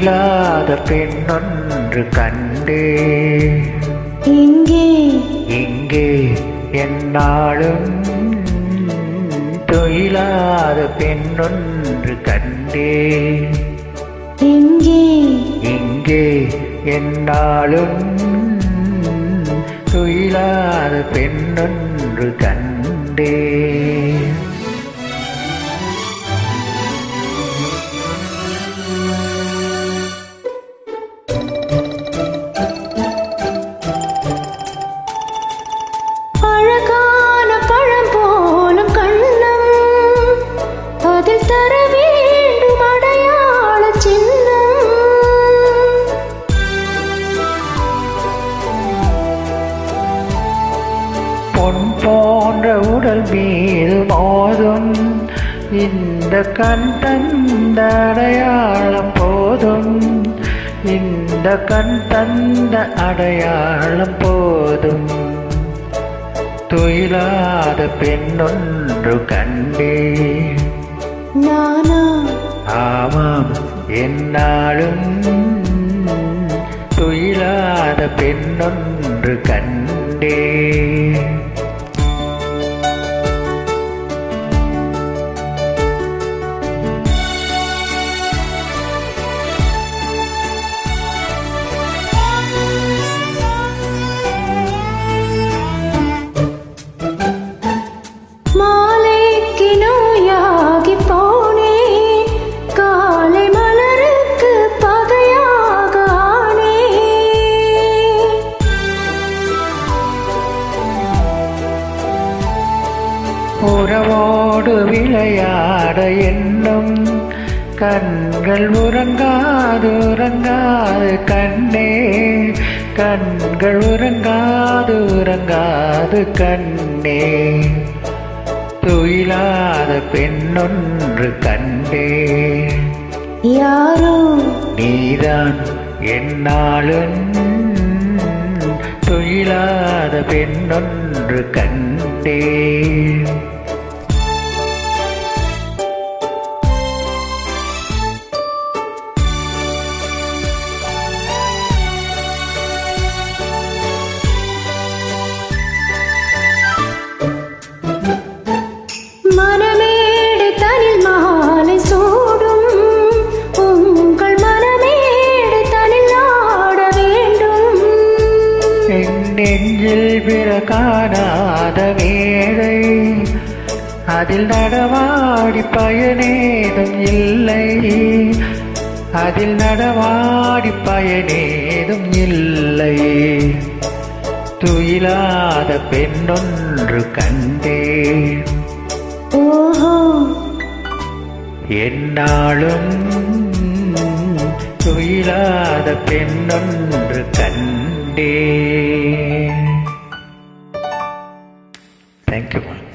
துயிலாத பெண்ணொன்று கண்டே. இங்கே. இங்கே என்னாலும் துயிலாத பெண்ணொன்று கண்டே. இங்கே. இங்கே என்னாலும் துயிலாத பெண்ணொன்று கண்டே. உடல் மீது மோதும். இந்த கண் தந்த அடையாளம் போதும். இந்த கண் தந்த அடையாளம் போதும். துயிலாத பெண்ணொன்று கண்டே நானா? ஆமாம் என்னாலும் துயிலாத பெண்ணொன்று கண்டே உறவோடு விளையாட எண்ணும். கண்கள் உறங்காது உறங்காது கண்ணே. கண்கள் உறங்காது உறங்காது கண்ணே. துயிலாத பெண்ணொன்று கண்டே. யாரோ? நீதான் என்னாலும். துயிலாத பெண்ணொன்று கண்டே. நெஞ்சில் பிற காணாத வேளை அதில் நடவாடி பயனேதும் இல்லை. அதில் நடவாடி பயனேதும் இல்லை. துயிலாத பெண்ணொன்று கண்டே ஓஹோ. என்னாலும் துயிலாத பெண்ணொன்று கண்டே Thank you.